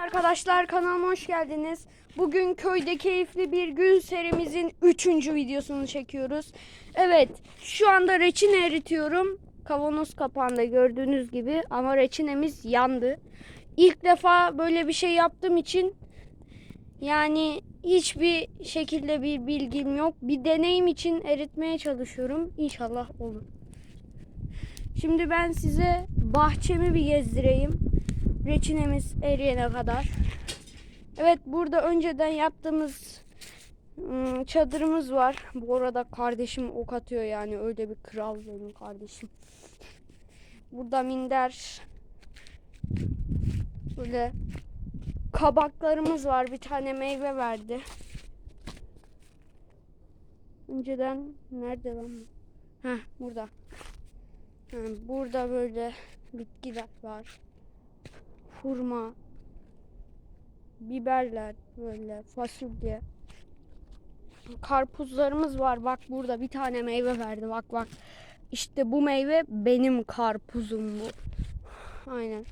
Arkadaşlar kanalıma hoş geldiniz. Bugün köyde keyifli bir gün serimizin 3. videosunu çekiyoruz. Evet şu anda reçine eritiyorum. Kavanoz kapağında gördüğünüz gibi ama reçinemiz yandı. İlk defa böyle bir şey yaptığım için yani hiçbir şekilde bir bilgim yok. Bir deneyim için eritmeye çalışıyorum. İnşallah olur. Şimdi ben size bahçemi bir gezdireyim. Reçinemiz eriyene kadar. Evet burada önceden yaptığımız ım, çadırımız var. Bu arada kardeşim ok atıyor yani öyle bir kral benim kardeşim. Burada minder böyle kabaklarımız var. Bir tane meyve verdi. Önceden nerede lan? Heh burada. Ha, burada böyle bitkiler var. Hurma, biberler böyle fasulye. Karpuzlarımız var. Bak burada bir tane meyve verdi. Bak bak. İşte bu meyve benim karpuzum bu. Aynen.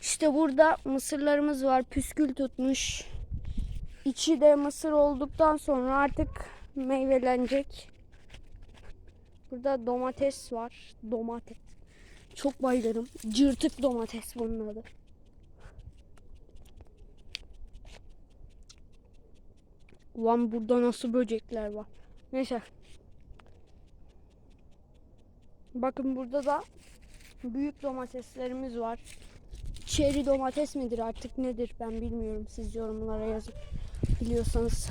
İşte burada mısırlarımız var. Püskül tutmuş. İçi de mısır olduktan sonra artık meyvelenecek. Burada domates var. Domates. Çok bayılırım. Cırtık domates bunun adı. Ulan burada nasıl böcekler var. Neyse. Bakın burada da büyük domateslerimiz var. Çeri domates midir artık nedir ben bilmiyorum. Siz yorumlara yazın. Biliyorsanız.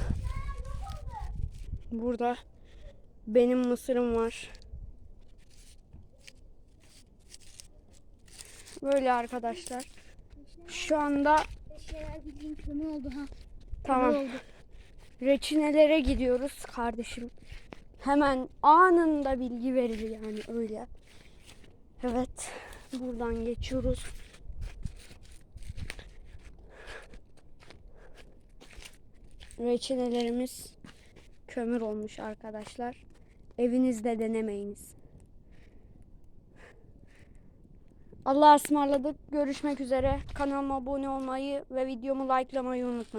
Burada benim mısırım var. Böyle arkadaşlar. Şu anda oldu ha. tamam. Oldu. Reçinelere gidiyoruz kardeşim. Hemen anında bilgi verilir yani öyle. Evet. Buradan geçiyoruz. Reçinelerimiz kömür olmuş arkadaşlar. Evinizde denemeyiniz. Allah'a ısmarladık. Görüşmek üzere. Kanalıma abone olmayı ve videomu likelamayı unutmayın.